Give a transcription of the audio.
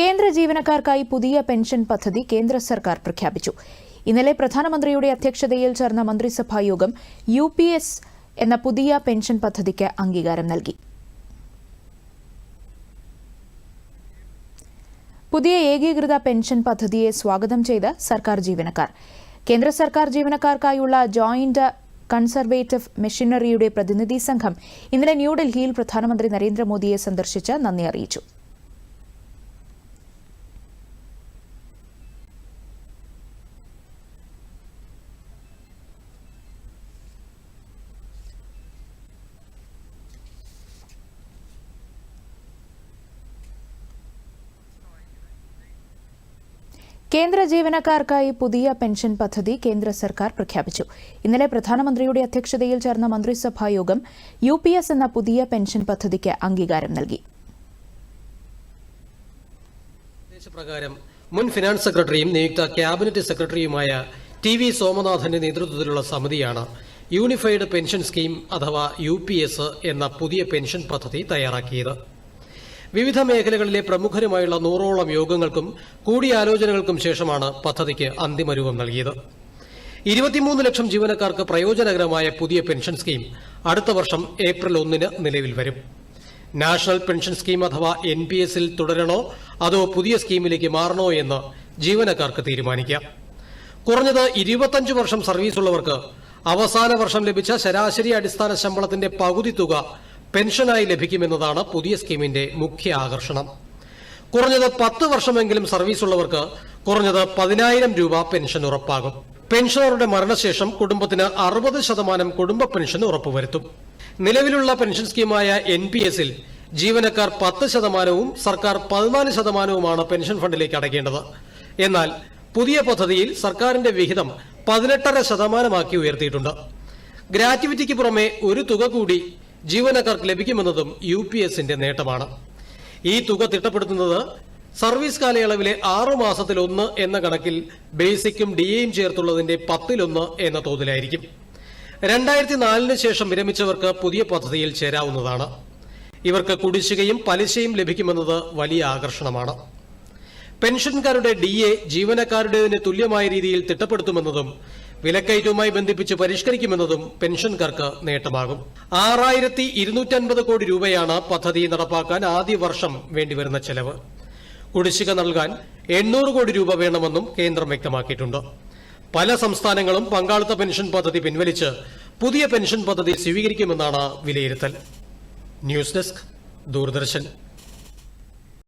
കേന്ദ്ര ജീവനക്കാർക്കായി പുതിയ പെൻഷൻ പദ്ധതി കേന്ദ്ര സർക്കാർ പ്രഖ്യാപിച്ചു. ഇന്നലെ പ്രധാനമന്ത്രിയുടെ അധ്യക്ഷതയിൽ ചേർന്ന മന്ത്രിസഭാ യോഗം യു പി എസ് എന്ന പുതിയ പെൻഷൻ പദ്ധതിക്ക് അംഗീകാരം നൽകി. പുതിയ ഏകീകൃത പെൻഷൻ പദ്ധതിയെ സ്വാഗതം ചെയ്ത് സർക്കാർ ജീവനക്കാർ. കേന്ദ്ര സർക്കാർ ജീവനക്കാർക്കായുള്ള ജോയിന്റ് കൺസർവേറ്റീവ് മെഷീനറിയുടെ പ്രതിനിധി സംഘം ഇന്നലെ ന്യൂഡൽഹിയിൽ പ്രധാനമന്ത്രി നരേന്ദ്രമോദിയെ സന്ദർശിച്ച് നന്ദി അറിയിച്ചു. കേന്ദ്ര ജീവനക്കാർക്കായി പുതിയ പെൻഷൻ പദ്ധതി കേന്ദ്ര സർക്കാർ പ്രഖ്യാപിച്ചു. ഇന്നലെ പ്രധാനമന്ത്രിയുടെ അധ്യക്ഷതയിൽ ചേർന്ന മന്ത്രിസഭാ യോഗം യു എന്ന പുതിയ പെൻഷൻ പദ്ധതിക്ക് അംഗീകാരം നൽകി. മുൻ ഫിനാൻസ് സെക്രട്ടറിയും നിയുക്ത ക്യാബിനറ്റ് സെക്രട്ടറിയുമായ ടി വി സോമനാഥന്റെ നേതൃത്വത്തിലുള്ള സമിതിയാണ് യൂണിഫൈഡ് പെൻഷൻ സ്കീം അഥവാ യു എന്ന പുതിയ പെൻഷൻ പദ്ധതി തയ്യാറാക്കിയത്. വിവിധ മേഖലകളിലെ പ്രമുഖരുമായുള്ള നൂറോളം യോഗങ്ങൾക്കും കൂടിയാലോചനകൾക്കും ശേഷമാണ് പദ്ധതിക്ക് അന്തിമരൂപം നൽകിയത്. ഇരുപത്തിമൂന്ന് ലക്ഷം ജീവനക്കാർക്ക് പ്രയോജനകരമായ പുതിയ പെൻഷൻ സ്കീം അടുത്ത വർഷം ഏപ്രിൽ ഒന്നിന് നിലവിൽ വരും. നാഷണൽ പെൻഷൻ സ്കീം അഥവാ എൻ പി എസിൽ തുടരണോ അതോ പുതിയ സ്കീമിലേക്ക് മാറണോ എന്ന് ജീവനക്കാർക്ക് തീരുമാനിക്കാം കുറഞ്ഞത് ഇരുപത്തഞ്ച് വർഷം സർവീസുള്ളവർക്ക് അവസാന വർഷം ലഭിച്ച ശരാശരി അടിസ്ഥാന ശമ്പളത്തിന്റെ പകുതി തുക പെൻഷനായി ലഭിക്കുമെന്നതാണ് പുതിയ സ്കീമിന്റെ മുഖ്യ ആകർഷണം. കുറഞ്ഞത് പത്ത് വർഷമെങ്കിലും സർവീസ് ഉള്ളവർക്ക് കുറഞ്ഞത് പതിനായിരം രൂപ പെൻഷൻ ഉറപ്പാകും. പെൻഷനറുടെ മരണശേഷം കുടുംബത്തിന് അറുപത് ശതമാനം കുടുംബ പെൻഷൻ ഉറപ്പുവരുത്തും. നിലവിലുള്ള പെൻഷൻ സ്കീമായ എൻ പി എസിൽ ജീവനക്കാർ പത്ത് ശതമാനവും സർക്കാർ പതിനാല് ശതമാനവുമാണ് പെൻഷൻ ഫണ്ടിലേക്ക് അടയ്ക്കേണ്ടത്. എന്നാൽ പുതിയ പദ്ധതിയിൽ സർക്കാരിന്റെ വിഹിതം പതിനെട്ടര ശതമാനമാക്കി ഉയർത്തിയിട്ടുണ്ട്. ഗ്രാറ്റുവിറ്റിക്ക് പുറമെ ഒരു തുക കൂടി ജീവനക്കാർക്ക് ലഭിക്കുമെന്നതും യു പി എസിന്റെ നേട്ടമാണ്. ഈ തുക തിട്ടപ്പെടുത്തുന്നത് സർവീസ് കാലയളവിലെ ആറു മാസത്തിൽ ഒന്ന് എന്ന കണക്കിൽ ബേസിക്കും ഡിഎയും ചേർത്തുള്ളതിന്റെ പത്തിലൊന്ന് എന്ന തോതിലായിരിക്കും. രണ്ടായിരത്തി നാലിന് ശേഷം വിരമിച്ചവർക്ക് പുതിയ പദ്ധതിയിൽ ചേരാവുന്നതാണ്. ഇവർക്ക് കുടിശ്ശികയും പലിശയും ലഭിക്കുമെന്നത് വലിയ ആകർഷണമാണ്. പെൻഷൻകാരുടെ ഡി എ ജീവനക്കാരുടേതിന് തുല്യമായ രീതിയിൽ തിട്ടപ്പെടുത്തുമെന്നതും വിലക്കയറ്റവുമായി ബന്ധിപ്പിച്ച് പരിഷ്കരിക്കുമെന്നതും പെൻഷൻകാർക്ക് നേട്ടമാകും. ആറായിരത്തി ഇരുന്നൂറ്റൻപത് കോടി രൂപയാണ് പദ്ധതി നടപ്പാക്കാൻ ആദ്യ വർഷം വേണ്ടിവരുന്ന ചെലവ്. കുടിശ്ശിക നൽകാൻ എണ്ണൂറ് കോടി രൂപ വേണമെന്നും കേന്ദ്രം വ്യക്തമാക്കിയിട്ടുണ്ട്. പല സംസ്ഥാനങ്ങളും പങ്കാളിത്ത പെൻഷൻ പദ്ധതി പിൻവലിച്ച് പുതിയ പെൻഷൻ പദ്ധതി സ്വീകരിക്കുമെന്നാണ് വിലയിരുത്തൽ. News desk Doordarshan.